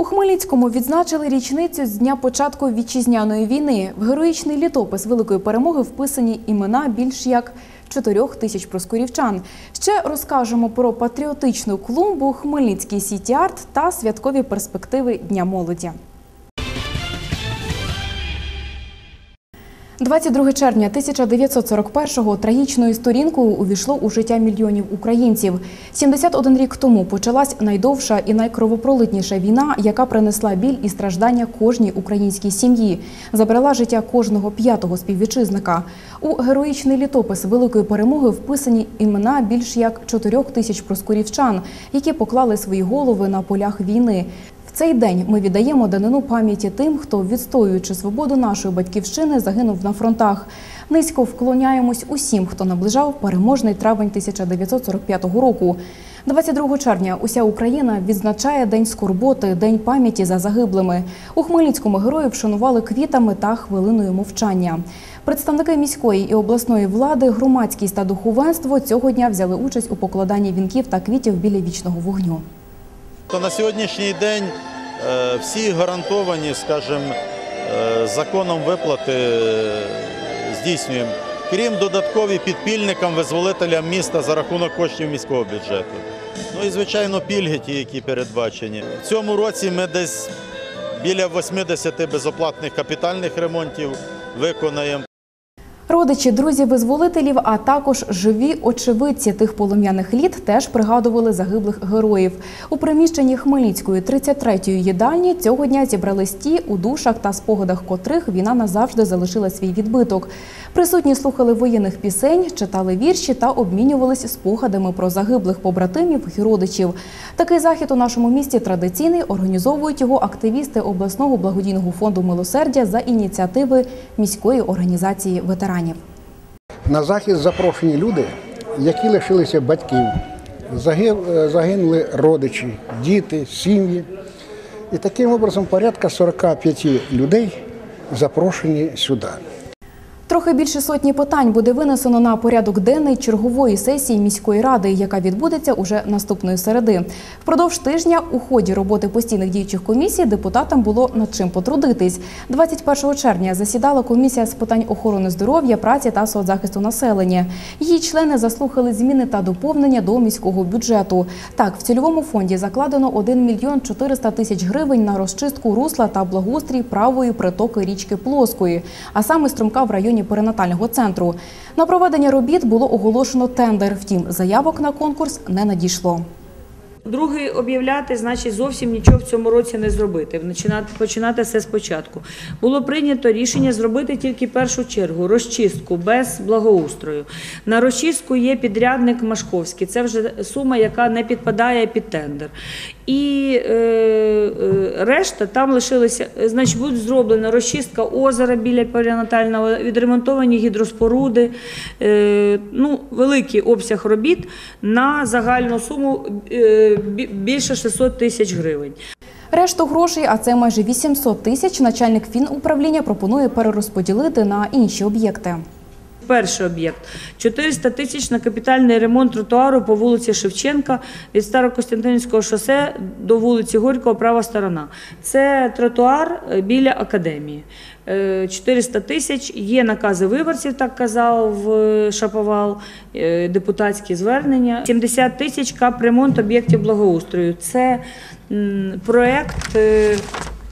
У Хмельницькому відзначили річницю з дня початку вітчизняної війни. В героїчний літопис великої перемоги вписані імена більш як чотирьох тисяч проскурівчан. Ще розкажемо про патріотичну клумбу, Хмельницький сіті-арт та святкові перспективи Дня молоді. 22 червня 1941-го трагічною сторінкою увійшло у життя мільйонів українців. 71 рік тому почалась найдовша і найкровопролитніша війна, яка принесла біль і страждання кожній українській сім'ї, забрала життя кожного п'ятого співвітчизника. У героїчний літопис великої перемоги вписані імена більш як чотирьох тисяч проскурівчан, які поклали свої голови на полях війни. В цей день ми віддаємо данину пам'яті тим, хто, відстоюючи свободу нашої батьківщини, загинув на фронтах. Низько вклоняємось усім, хто наближав переможний травень 1945 року. 22 червня уся Україна відзначає День скорботи, День пам'яті за загиблими. У Хмельницькому герої вшанували квітами та хвилиною мовчання. Представники міської і обласної влади, громадськість та духовенство цього дня взяли участь у покладанні вінків та квітів біля вічного вогню. То на сьогоднішній день е, всі гарантовані, скажімо, е, законом виплати е, здійснюємо, крім додаткові підпільникам, визволителям міста за рахунок коштів міського бюджету. Ну і, звичайно, пільги ті, які передбачені. В цьому році ми десь біля 80 безоплатних капітальних ремонтів виконаємо. Родичі, друзі визволителів, а також живі очевидці тих полум'яних літ теж пригадували загиблих героїв. У приміщенні Хмельницької 33-ї їдальні цього дня зібрались ті, у душах та спогадах котрих війна назавжди залишила свій відбиток. Присутні слухали воєнних пісень, читали вірші та обмінювалися спогадами про загиблих побратимів і родичів. Такий захід у нашому місті традиційний. Організовують його активісти обласного благодійного фонду милосердя за ініціативи міської організації ветеранів. На захист запрошені люди, які лишилися батьків, загинули родичі, діти, сім'ї. І таким образом порядка 45 людей запрошені сюди. Трохи більше сотні питань буде винесено на порядок денний чергової сесії міської ради, яка відбудеться уже наступної середи. Впродовж тижня у ході роботи постійних діючих комісій депутатам було над чим потрудитись. 21 червня засідала комісія з питань охорони здоров'я, праці та соцзахисту населення. Її члени заслухали зміни та доповнення до міського бюджету. Так, в цільовому фонді закладено 1 мільйон 400 тисяч гривень на розчистку русла та благоустрій правої притоки річки Плоскої, а саме струмка в районі перинатального центру. На проведення робіт було оголошено тендер. Втім, заявок на конкурс не надійшло. Другий об'являти, значить, зовсім нічого в цьому році не зробити. Починати, починати все спочатку. Було прийнято рішення зробити тільки першу чергу розчистку без благоустрою. На розчистку є підрядник Машковський. Це вже сума, яка не підпадає під тендер. І е, е, решта там лишилися, значить, буде зроблена розчистка озера біля перинатального, відремонтовані гідроспоруди, е, ну, великий обсяг робіт на загальну суму е, більше 600 тисяч гривень. Решту грошей, а це майже 800 тисяч, начальник фінуправління пропонує перерозподілити на інші об'єкти. Перший об'єкт 400 тисяч на капітальний ремонт тротуару по вулиці Шевченка від Старокостянтинівського шосе до вулиці Горького, права сторона. Це тротуар е, біля академії. Е, 400 тисяч. Є накази виборців, так казав е, Шаповал, е, депутатські звернення. 70 тисяч капремонт об'єктів благоустрою. Це е,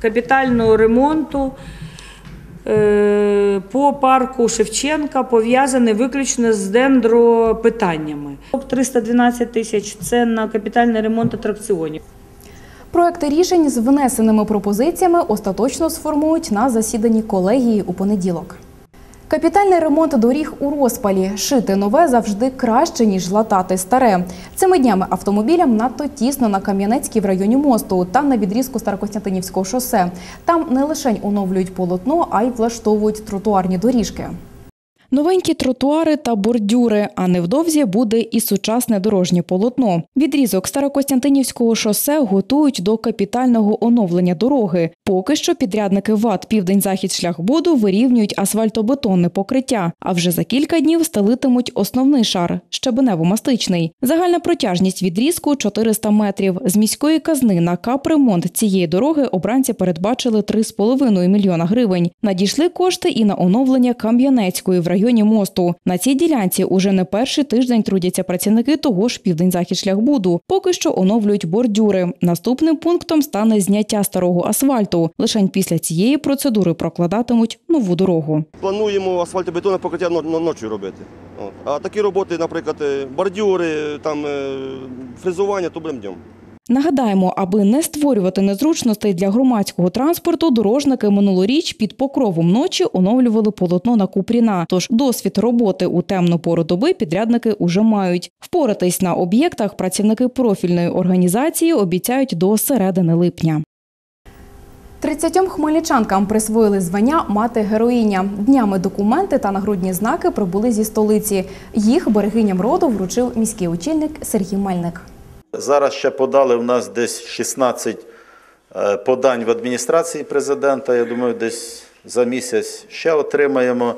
капітального ремонту. Е, по парку Шевченка пов'язаний виключно з дендропитаннями. 312 тисяч це на капітальний ремонт атракціонів. Проекти рішень з внесеними пропозиціями остаточно сформують на засіданні колегії у понеділок. Капітальний ремонт доріг у розпалі. Шити нове завжди краще, ніж латати старе. Цими днями автомобілям надто тісно на Кам'янецькій в районі мосту та на відрізку Старокостянтинівського шосе. Там не лише оновлюють полотно, а й влаштовують тротуарні доріжки. Новенькі тротуари та бордюри, а невдовзі буде і сучасне дорожнє полотно. Відрізок Старокостянтинівського шосе готують до капітального оновлення дороги. Поки що підрядники ВАТ Південь-Захід шляхбуду вирівнюють асфальтобетонне покриття, а вже за кілька днів стелитимуть основний шар щебенево-мастичний. Загальна протяжність відрізку 400 метрів. З міської казни на капремонт цієї дороги обранці передбачили 3,5 мільйона гривень. Надійшли кошти і на оновлення Кам'янецької в районі мосту. На цій ділянці уже не перший тиждень трудяться працівники того ж південь-захід шляхбуду. Поки що оновлюють бордюри. Наступним пунктом стане зняття старого асфальту. Лишень після цієї процедури прокладатимуть нову дорогу. Плануємо асфальтобетонне покриття но- но- ночі робити. А такі роботи, наприклад, е, бордюри, там, е, фрезування, то будемо днем. Нагадаємо, аби не створювати незручностей для громадського транспорту, дорожники минулоріч під покровом ночі оновлювали полотно на Купріна. Тож досвід роботи у темну пору доби підрядники уже мають. Впоратись на об'єктах працівники профільної організації обіцяють до середини липня. 30 хмельничанкам присвоїли звання мати героїня. Днями документи та нагрудні знаки прибули зі столиці. Їх берегиням роду вручив міський очільник Сергій Мельник. Зараз ще подали в нас десь 16 е, подань в адміністрації президента. Я думаю, десь за місяць ще отримаємо.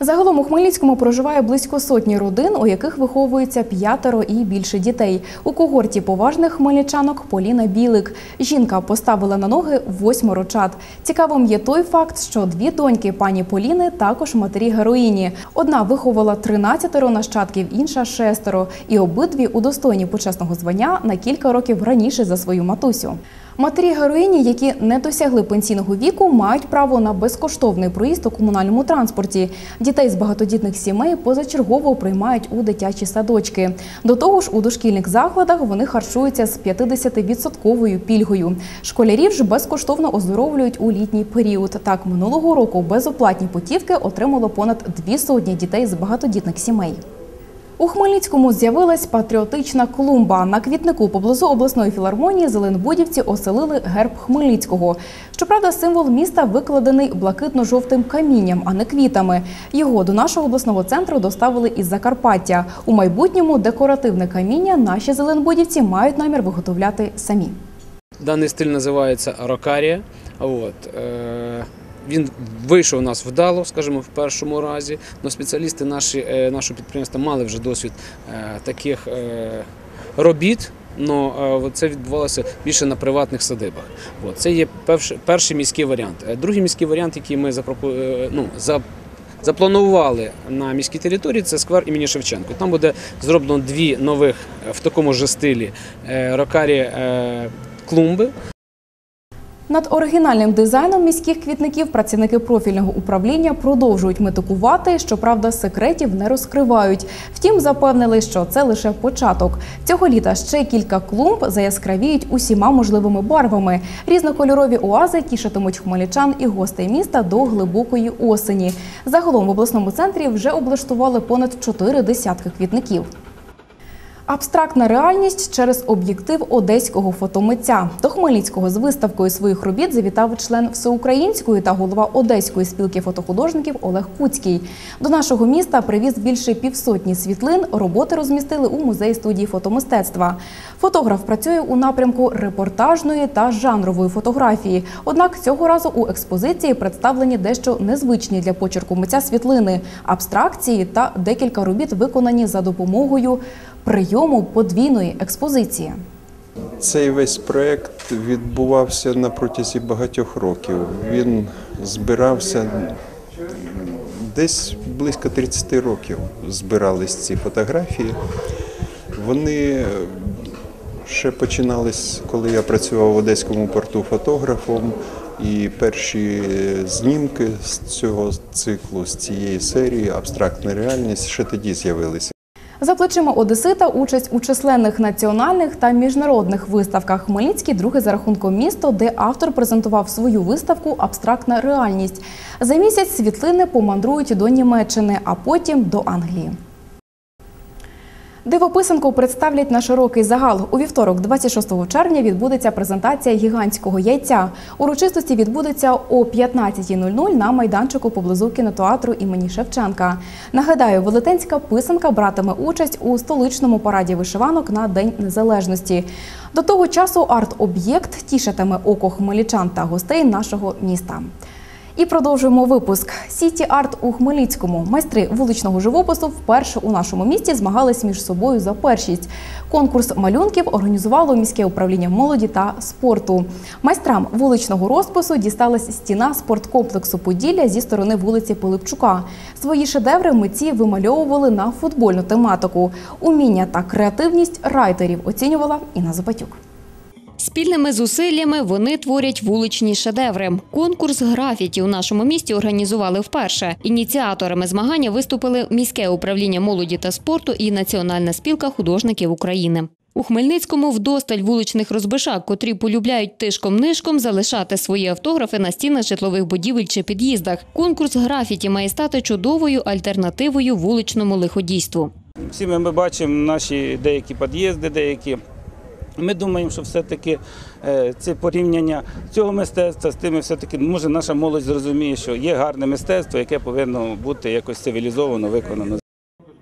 Загалом у Хмельницькому проживає близько сотні родин, у яких виховується п'ятеро і більше дітей. У когорті поважних хмельничанок Поліна Білик. Жінка поставила на ноги восьмеро чад. Цікавим є той факт, що дві доньки пані Поліни також матері героїні. Одна виховала 13 нащадків, інша шестеро. І обидві удостоєні почесного звання на кілька років раніше за свою матусю. Матері героїні, які не досягли пенсійного віку, мають право на безкоштовний проїзд у комунальному транспорті. Дітей з багатодітних сімей позачергово приймають у дитячі садочки. До того ж, у дошкільних закладах вони харчуються з 50-відсотковою пільгою. Школярів ж безкоштовно оздоровлюють у літній період. Так, минулого року безоплатні путівки отримало понад дві сотні дітей з багатодітних сімей. У Хмельницькому з'явилась патріотична клумба. На квітнику поблизу обласної філармонії зеленбудівці оселили герб Хмельницького. Щоправда, символ міста викладений блакитно-жовтим камінням, а не квітами. Його до нашого обласного центру доставили із Закарпаття. У майбутньому декоративне каміння наші зеленбудівці мають намір виготовляти самі. Даний стиль називається Рокарія. От, е, він вийшов у нас вдало, скажімо, в першому разі. Но спеціалісти наші, е, нашого підприємства мали вже досвід е, таких е, робіт. але це відбувалося більше на приватних садибах. Це є перший, міський варіант. Другий міський варіант, який ми ну, Запланували на міській території це сквер імені Шевченко. Там буде зроблено дві нових в такому ж стилі рокарі клумби. Над оригінальним дизайном міських квітників працівники профільного управління продовжують метикувати. Щоправда, секретів не розкривають. Втім, запевнили, що це лише початок. Цього літа ще кілька клумб заяскравіють усіма можливими барвами. Різнокольорові оази тішитимуть хмельничан і гостей міста до глибокої осені. Загалом в обласному центрі вже облаштували понад чотири десятки квітників. Абстрактна реальність через об'єктив одеського фотомитця. До Хмельницького з виставкою своїх робіт завітав член всеукраїнської та голова Одеської спілки фотохудожників Олег Куцький. До нашого міста привіз більше півсотні світлин. Роботи розмістили у музеї студії фотомистецтва. Фотограф працює у напрямку репортажної та жанрової фотографії. Однак цього разу у експозиції представлені дещо незвичні для почерку митця світлини, абстракції та декілька робіт виконані за допомогою прийому подвійної експозиції. Цей весь проект відбувався на протязі багатьох років. Він збирався десь близько 30 років. Збирались ці фотографії. Вони ще починались, коли я працював в Одеському порту фотографом. І перші знімки з цього циклу, з цієї серії Абстрактна реальність ще тоді з'явилися. За плечима Одесита участь у численних національних та міжнародних виставках. Хмельницький другий за рахунком місто, де автор презентував свою виставку Абстрактна реальність. За місяць світлини помандрують до Німеччини, а потім до Англії. Дивописанку представлять на широкий загал. У вівторок, 26 червня, відбудеться презентація гігантського яйця. Урочистості відбудеться о 15.00 на майданчику поблизу кінотеатру імені Шевченка. Нагадаю, велетенська писанка братиме участь у столичному параді вишиванок на День Незалежності. До того часу арт-об'єкт тішитиме око хмельничан та гостей нашого міста. І продовжуємо випуск. Сіті Арт у Хмельницькому. Майстри вуличного живопису вперше у нашому місті змагались між собою за першість. Конкурс малюнків організувало міське управління молоді та спорту. Майстрам вуличного розпису дісталась стіна спорткомплексу Поділля зі сторони вулиці Пилипчука. Свої шедеври митці вимальовували на футбольну тематику. Уміння та креативність райтерів оцінювала Інна Запатюк. Спільними зусиллями вони творять вуличні шедеври. Конкурс графіті у нашому місті організували вперше. Ініціаторами змагання виступили міське управління молоді та спорту і Національна спілка художників України. У Хмельницькому вдосталь вуличних розбишак, котрі полюбляють тишком-нишком залишати свої автографи на стінах житлових будівель чи під'їздах. Конкурс графіті має стати чудовою альтернативою вуличному лиходійству. Всі ми, бачимо наші деякі під'їзди, деякі. Ми думаємо, що все-таки це порівняння цього мистецтва з тими, все-таки може наша молодь зрозуміє, що є гарне мистецтво, яке повинно бути якось цивілізовано виконано.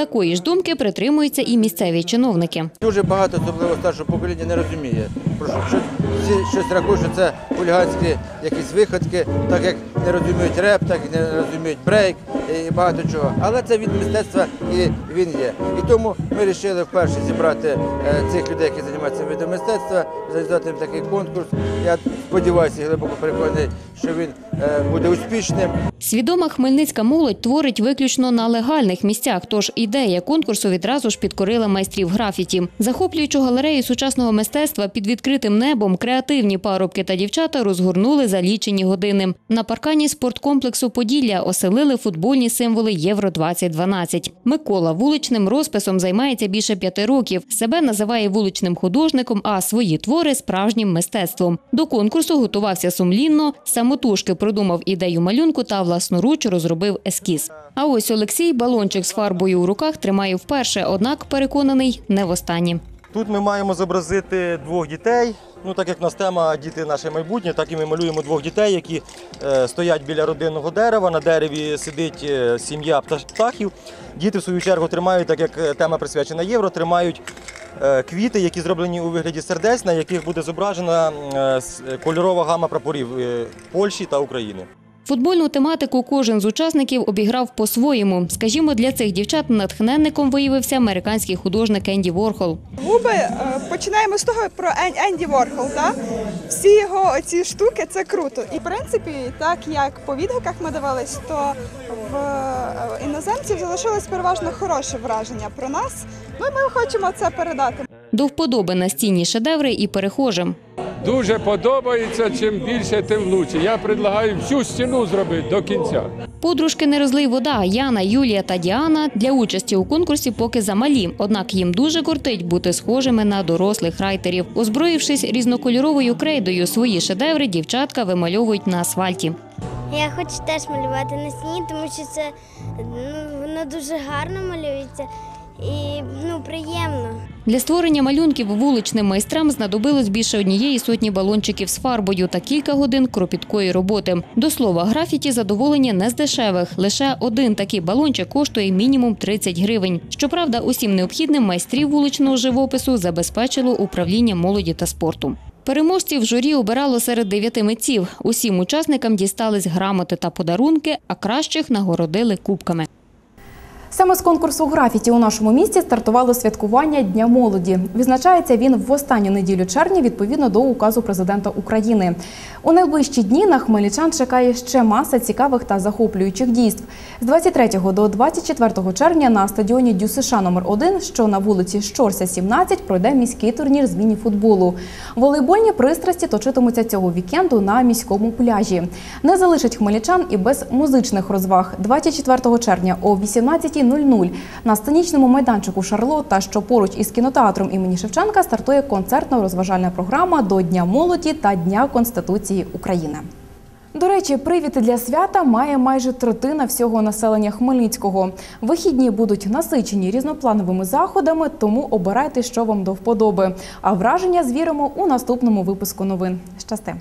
Такої ж думки притримуються і місцеві чиновники. Дуже багато, особливо старшого покоління, не розуміє. Про що, що всі щось рахують, що це хуліганські якісь виходки, так як не розуміють реп, так як не розуміють брейк і багато чого. Але це від мистецтва і він є. І тому ми вирішили вперше зібрати е, цих людей, які займаються видом мистецтва, організувати їм такий конкурс. Я сподіваюся, глибоко переконаний, що він буде успішним. Свідома хмельницька молодь творить виключно на легальних місцях, тож ідея конкурсу відразу ж підкорила майстрів графіті. Захоплюючу галерею сучасного мистецтва під відкритим небом креативні парубки та дівчата розгорнули за лічені години. На паркані спорткомплексу Поділля оселили футбольні символи Євро 2012 Микола вуличним розписом займається більше п'яти років. Себе називає вуличним художником, а свої твори справжнім мистецтвом. До конкурсу готувався сумлінно, самотужки продумав ідею малюнку та власноруч розробив ескіз. А ось Олексій балончик з фарбою у руках тримає вперше, однак переконаний не востаннє. Тут ми маємо зобразити двох дітей. Ну, так як у нас тема діти наше майбутнє, так і ми малюємо двох дітей, які е, стоять біля родинного дерева. На дереві сидить е, сім'я птахів. Діти, в свою чергу, тримають, так як тема присвячена євро, тримають квіти, які зроблені у вигляді сердець, на яких буде зображена е, кольорова гама прапорів е, Польщі та України. Футбольну тематику кожен з учасників обіграв по-своєму. Скажімо, для цих дівчат натхненником виявився американський художник Енді Ворхол. Губи е, починаємо з того про Енді Ворхол. Да? Всі його ці штуки це круто. І в принципі, так як по відгуках ми дивились, то в е, іноземців залишилось переважно хороше враження про нас. Ну і ми хочемо це передати. До вподоби настінні шедеври і перехожим. Дуже подобається, чим більше, тим лучше. Я предлагаю всю стіну зробити до кінця. Подружки не розлий вода Яна, Юлія та Діана для участі у конкурсі поки замалі. Однак їм дуже кортить бути схожими на дорослих райтерів. Озброївшись різнокольоровою крейдою, свої шедеври дівчатка вимальовують на асфальті. Я хочу теж малювати на стіні, тому що це ну, воно дуже гарно малюється і ну, приємно. Для створення малюнків вуличним майстрам знадобилось більше однієї сотні балончиків з фарбою та кілька годин кропіткої роботи. До слова, графіті задоволення не з дешевих. Лише один такий балончик коштує мінімум 30 гривень. Щоправда, усім необхідним майстрів вуличного живопису забезпечило управління молоді та спорту. Переможців журі обирало серед дев'яти митців. Усім учасникам дістались грамоти та подарунки, а кращих нагородили кубками. Саме з конкурсу графіті у нашому місті стартувало святкування Дня молоді. Відзначається він в останню неділю червня відповідно до указу президента України. У найближчі дні на хмельничан чекає ще маса цікавих та захоплюючих дійств. З 23 до 24 червня на стадіоні ДЮСШ номер 1 що на вулиці Щорся, 17, пройде міський турнір з міні-футболу. Волейбольні пристрасті точитимуться цього вікенду на міському пляжі. Не залишить хмельничан і без музичних розваг. 24 червня о 18.00 на сценічному майданчику Шарлота, що поруч із кінотеатром імені Шевченка, стартує концертно-розважальна програма до Дня молоді та Дня Конституції України. До речі, привід для свята має майже третина всього населення Хмельницького. Вихідні будуть насичені різноплановими заходами, тому обирайте, що вам до вподоби. А враження звіримо у наступному випуску новин. Щасти!